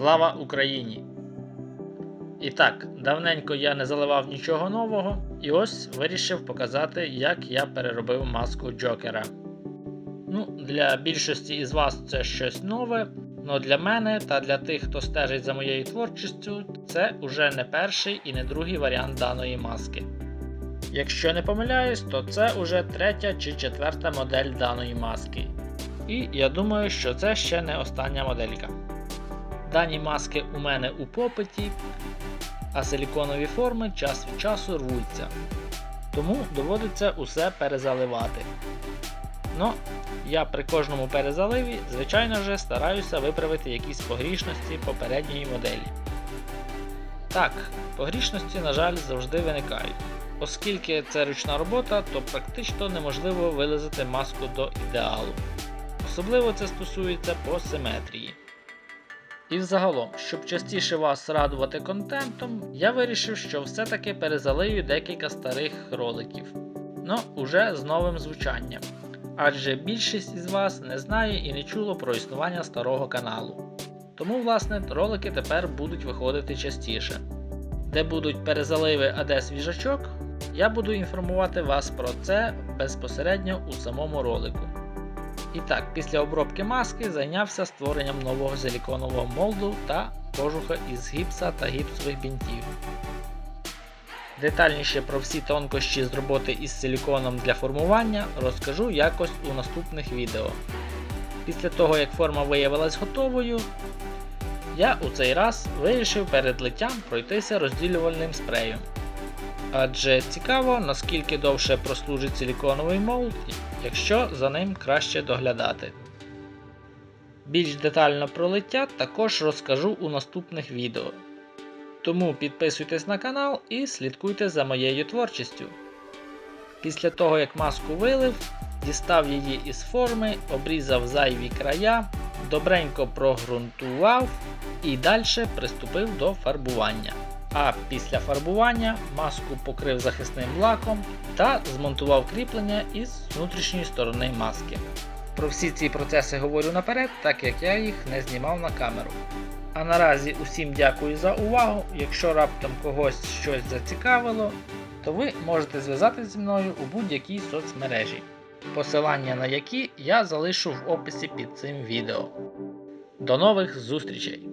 Слава Україні! І так, давненько я не заливав нічого нового, і ось вирішив показати, як я переробив маску Джокера. Ну, для більшості із вас це щось нове, але для мене та для тих, хто стежить за моєю творчістю, це уже не перший і не другий варіант даної маски. Якщо не помиляюсь, то це уже третя чи четверта модель даної маски. І я думаю, що це ще не остання моделька. Дані маски у мене у попиті, а силіконові форми час від часу рвуться. Тому доводиться усе перезаливати. Ну, я при кожному перезаливі, звичайно же, стараюся виправити якісь погрішності попередньої моделі. Так, погрішності, на жаль, завжди виникають. Оскільки це ручна робота, то практично неможливо вилизати маску до ідеалу. Особливо це стосується по симетрії. І взагалом, щоб частіше вас радувати контентом, я вирішив, що все-таки перезалию декілька старих роликів. Ну, уже з новим звучанням. Адже більшість із вас не знає і не чуло про існування старого каналу. Тому, власне, ролики тепер будуть виходити частіше. Де будуть перезаливи, а де свіжачок, я буду інформувати вас про це безпосередньо у самому ролику. І так, після обробки маски зайнявся створенням нового силіконового молду та кожуха із гіпса та гіпсових бінтів. Детальніше про всі тонкощі з роботи із силіконом для формування розкажу якось у наступних відео. Після того, як форма виявилась готовою, я у цей раз вирішив перед литтям пройтися розділювальним спреєм. Адже цікаво, наскільки довше прослужить силіконовий молд, якщо за ним краще доглядати. Більш детально про лиття також розкажу у наступних відео. Тому підписуйтесь на канал і слідкуйте за моєю творчістю. Після того, як маску вилив, дістав її із форми, обрізав зайві края, добренько прогрунтував і далі приступив до фарбування. А після фарбування маску покрив захисним лаком та змонтував кріплення із внутрішньої сторони маски. Про всі ці процеси говорю наперед, так як я їх не знімав на камеру. А наразі усім дякую за увагу. Якщо раптом когось щось зацікавило, то ви можете зв'язатися зі мною у будь-якій соцмережі, посилання на які я залишу в описі під цим відео. До нових зустрічей!